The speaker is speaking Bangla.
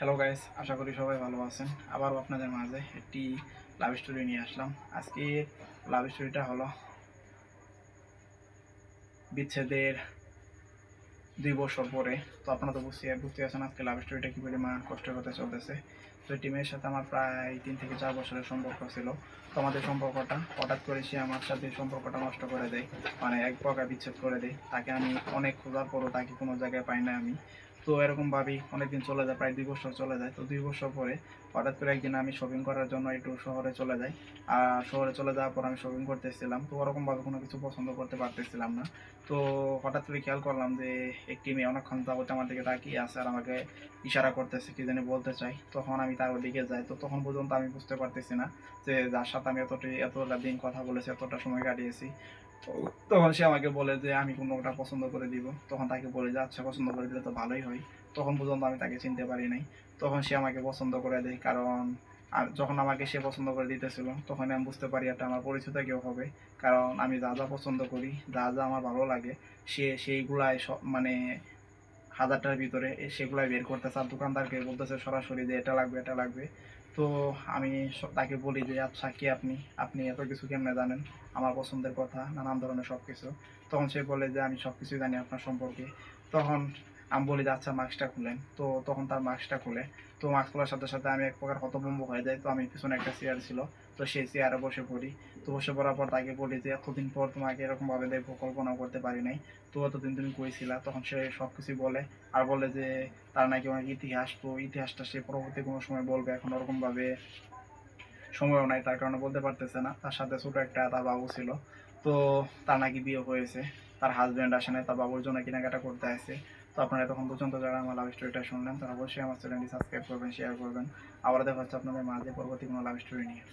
হ্যালো গাইস আশা করি সবাই ভালো আছেন। আবারও আপনাদের মাঝে একটি লাভ স্টোরি নিয়ে আসলাম। আজকে লাভ স্টোরিটা হলো বিচ্ছেদের দুই বছর পরে। তো আপনারা তো বুঝতে বুঝতে পারছেন আজকে লাভ স্টোরিটা কী পরিমাণ কষ্টের কথা চলতেছে। তো টিমের সাথে আমার প্রায় তিন থেকে চার বছরের সম্পর্ক ছিল। তো আমাদের সম্পর্কটা হঠাৎ করে সে আমার সাথে সম্পর্কটা নষ্ট করে দেয়। মানে এক প্রকার বিচ্ছেদ করে দেয়। তাকে আমি অনেক খোঁজার পরও তাকে কোনো জায়গায় পাই না আমি। তো এরকমভাবেই অনেকদিন চলে যায়, প্রায় দুই বছর চলে যায়। তো দুই বছর পরে হঠাৎ করে একদিন আমি শপিং করার জন্য একটু শহরে চলে যাই। আর শহরে চলে যাওয়ার পর আমি শপিং করতেছিলাম। তো ওরকমভাবে কোনো কিছু পছন্দ করতে পারতেছিলাম না। তো হঠাৎ করে খেয়াল করলাম যে একটি মেয়ে অনেকক্ষণ যাবত আমার দিকে তাকিয়ে আছে আর আমাকে ইশারা করতেছে কি জানি বলতে চাই। তখন আমি তার ওদিকে যাই। তো তখন পর্যন্ত আমি বুঝতে পারতেছি না যে যার সাথে আমি এতটি, এতটা দিন কথা বলেছি, এতটা সময় কাটিয়েছি। তখন সে আমাকে বলে যে, আমি কোনোটা পছন্দ করে দিব? তখন তাকে বলে যে আচ্ছা পছন্দ করে দিলে তো ভালোই হয় তখন পর্যন্ত আমি তাকে চিনতে পারি নাই। তখন সে আমাকে পছন্দ করে দেয়, কারণ আর যখন আমাকে সে পছন্দ করে দিতেছিল, তখন আমি বুঝতে পারি এটা আমার পরিচিত কেউ হবে, কারণ আমি যা যা পছন্দ করি, যা যা আমার ভালো লাগে, সে সেইগুলাই মানে হাজারটার ভিতরে সেগুলাই বের করতেছে। আর দোকানদারকে বলতেছে সরাসরি যে এটা লাগবে এটা লাগবে। তো আমি তাকে বলি যে আচ্ছা কি আপনি? আপনি এত কিছু কেমনে জানেন? আমার পছন্দের কথা, নানান ধরনের সব কিছু তখন সে বলে যে, আমি সব কিছুই জানি আপনার সম্পর্কে। তখন আমি বলি যে আচ্ছা মাস্কটা খুলেন। তো তখন তার মাস্কটা খুলে। তো মাস্ক খোলার সাথে সাথে আমি এক প্রকার হতভম্ব হয়ে যাই। তো আমি পিছনে একটা চেয়ার ছিল। তো সেই চেয়ারে বসে পড়ি। তো বসে পড়ার পর তাকে বলি যে, এতদিন পর তোমাকে এরকমভাবে দেখব কল্পনা করতে পারি নাই। তো এতদিন তুমি কইছিলা তখন সে সব কিছুই বলে। আর বলে যে, তার নাকি অনেক ইতিহাস। তো ইতিহাসটা সে পরবর্তী কোনো সময় বলবে। এখন ওরকমভাবে সময়ও নাই। তার কারণে বলতে পারতেছে না। তার সাথে ছোট একটা তার বাবু ছিল। তো তার নাকি বিয়ে হয়েছে। তার হাজব্যান্ড আসে নাই। তার বাবুর জন্য কেনাকাটা করতে আসে। তো আপনারা তখন পর্যন্ত যারা আমার লাভ স্টোরিটা শুনলেন, তারা অবশ্যই আমার চ্যানেলটি সাবস্ক্রাইব করবেন শেয়ার করবেন। আবার দেখা হচ্ছে আপনাদের মাঝে পরবর্তী কোনো লাভ স্টোরি নিয়ে।